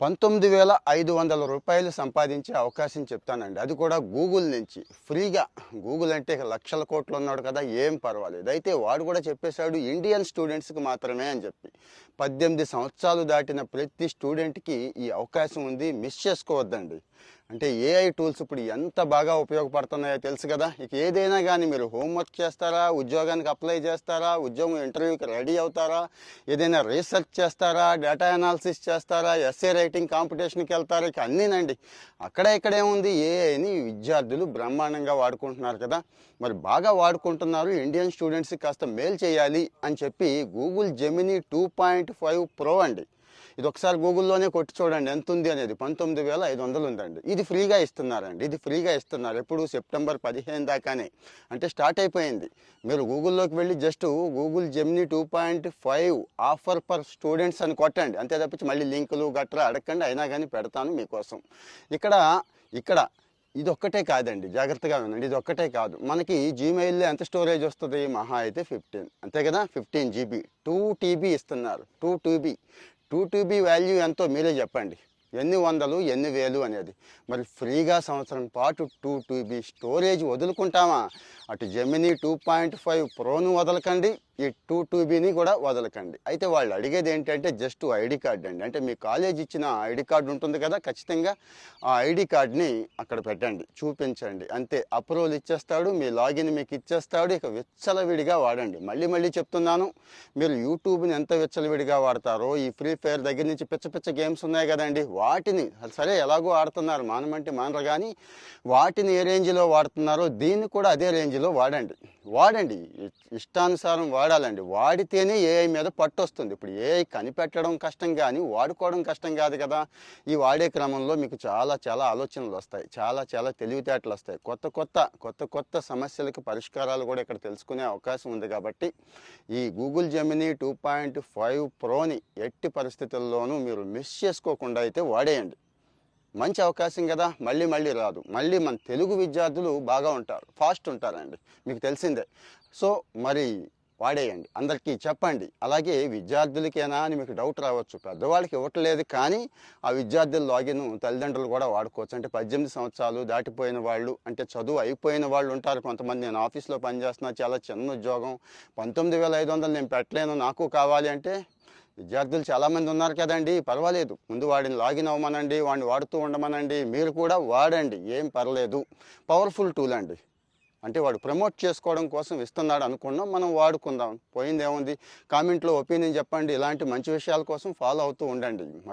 పంతొమ్మిది వేల ఐదు వందల రూపాయలు సంపాదించే అవకాశం చెప్తానండి. అది కూడా గూగుల్ నుంచి. ఫ్రీగా. గూగుల్ అంటే లక్షల కోట్లు ఉన్నాడు కదా ఏం పర్వాలేదు. అయితే వాడు కూడా చెప్పేశాడు ఇండియన్ స్టూడెంట్స్కి మాత్రమే అని చెప్పి. పద్దెనిమిది సంవత్సరాలు దాటిన ప్రతి స్టూడెంట్కి ఈ అవకాశం ఉంది. మిస్ చేసుకోవద్దండి. అంటే ఏఐ టూల్స్ ఇప్పుడు ఎంత బాగా ఉపయోగపడుతున్నాయో తెలుసు కదా. ఇక ఏదైనా కానీ మీరు హోంవర్క్ చేస్తారా ఉద్యోగానికి అప్లై చేస్తారా ఉద్యోగం ఇంటర్వ్యూకి రెడీ అవుతారా ఏదైనా రీసెర్చ్ చేస్తారా డేటా అనాలిసిస్ చేస్తారా ఎస్ఏ రైటింగ్ కాంపిటీషన్కి వెళ్తారా ఇక అన్నీనండి. అక్కడ ఇక్కడేముంది ఏఐని విద్యార్థులు బ్రహ్మాండంగా వాడుకుంటున్నారు కదా. మరి బాగా వాడుకుంటున్నారు ఇండియన్ స్టూడెంట్స్కి కాస్త మేల్ చేయాలి అని చెప్పి Google Gemini two point five pro అండి. ఇది ఒకసారి గూగుల్లోనే కొట్టి చూడండి ఎంత ఉంది అనేది. పంతొమ్మిది వేల ఐదు వందలు ఉందండి. ఇది ఫ్రీగా ఇస్తున్నారండి. ఇది ఫ్రీగా ఇస్తున్నారు. ఎప్పుడు? సెప్టెంబర్ పదిహేను దాకానే. అంటే స్టార్ట్ అయిపోయింది. మీరు గూగుల్లోకి వెళ్ళి just Google Gemini two point five offer for students అని కొట్టండి. అంతే తప్పించి మళ్ళీ లింకులు గట్రా అడగండి అయినా కానీ పెడతాను మీకోసం. ఇక్కడ ఇక్కడ ఇది ఒక్కటే కాదండి. జాగ్రత్తగా వినండి. ఇది ఒక్కటే కాదు. మనకి జీమెయిల్లో ఎంత స్టోరేజ్ వస్తుంది? మహా అయితే ఫిఫ్టీన్. అంతే కదా? Fifteen GB. టూ టీబీ ఇస్తున్నారు. Two TB. Two TB value ఎంతో మీరే చెప్పండి. ఎన్ని వందలు ఎన్ని వేలు అనేది. మరి ఫ్రీగా సంవత్సరం పాటు టూ టీబీ స్టోరేజ్ వదులుకుంటామా? అటు జెమినీ టూ పాయింట్ ఫైవ్ ప్రోను వదలకండి. ఈ టూ టూబీని కూడా వదలకండి. అయితే వాళ్ళు అడిగేది ఏంటంటే జస్ట్ ఐడి కార్డ్ అండి. అంటే మీ కాలేజ్ ఇచ్చిన ఐడి కార్డు ఉంటుంది కదా ఖచ్చితంగా ఆ ఐడి కార్డ్ని అక్కడ పెట్టండి చూపించండి. అంతే అప్రూవల్ ఇచ్చేస్తాడు మీ లాగిన్ మీకు ఇచ్చేస్తాడు ఇక విచ్చలవిడిగా వాడండి. మళ్ళీ మళ్ళీ చెప్తున్నాను మీరు యూట్యూబ్ని ఎంత విచ్చలవిడిగా వాడతారో ఈ ఫ్రీ ఫైర్ దగ్గర నుంచి పిచ్చ పిచ్చ గేమ్స్ ఉన్నాయి కదండి వాటిని సరే ఎలాగో ఆడుతున్నారు మానమంటే మానరు కానీ వాటిని ఏ రేంజ్లో వాడుతున్నారో దీన్ని కూడా అదే రేంజ్లో వాడండి. వాడండి. ఇష్టానుసారం వాడాలండి. వాడితేనే ఏఐ మీద పట్టు వస్తుంది ఇప్పుడు ఏఐ కనిపెట్టడం కష్టం కానీ వాడుకోవడం కష్టం కాదు కదా. ఈ వాడే క్రమంలో మీకు చాలా చాలా ఆలోచనలు వస్తాయి. చాలా చాలా తెలివితేటలు వస్తాయి. కొత్త కొత్త కొత్త కొత్త సమస్యలకు పరిష్కారాలు కూడా ఇక్కడ తెలుసుకునే అవకాశం ఉంది కాబట్టి ఈ Google Gemini two point five ప్రోని ఎట్టి పరిస్థితుల్లోనూ మీరు మిస్ చేసుకోకుండా అయితే వాడేయండి. మంచి అవకాశం కదా మళ్ళీ మళ్ళీ రాదు. మళ్ళీ మన తెలుగు విద్యార్థులు బాగా ఉంటారు ఫాస్ట్ ఉంటారండి మీకు తెలిసిందే. సో మరి వాడేయండి అందరికీ చెప్పండి. అలాగే విద్యార్థులకేనా అని మీకు డౌట్ రావచ్చు పెద్దవాళ్ళకి ఇవ్వట్లేదు కానీ ఆ విద్యార్థుల లాగిన్ తల్లిదండ్రులు కూడా వాడుకోవచ్చు. అంటే పద్దెనిమిది సంవత్సరాలు దాటిపోయిన వాళ్ళు అంటే చదువు అయిపోయిన వాళ్ళు ఉంటారు కొంతమంది. నేను ఆఫీస్లో పనిచేస్తున్నా చాలా చిన్న ఉద్యోగం. పంతొమ్మిది వేల ఐదు వందలు నేను పెట్టలేను నాకు కావాలి అంటే విద్యార్థులు చాలామంది ఉన్నారు కదండి. పర్వాలేదు. ముందు వాడిని లాగిన్ అవ్వమనండి వాడిని వాడుతూ ఉండమనండి. మీరు కూడా వాడండి. ఏం పర్లేదు. పవర్ఫుల్ టూల్ అండి. అంటే వాడు ప్రమోట్ చేసుకోవడం కోసం ఇస్తున్నాడు అనుకున్నాం మనం వాడుకుందాం. పోయింది ఏముంది కామెంట్లో ఒపీనియన్ చెప్పండి. ఇలాంటి మంచి విషయాల కోసం ఫాలో అవుతూ ఉండండి.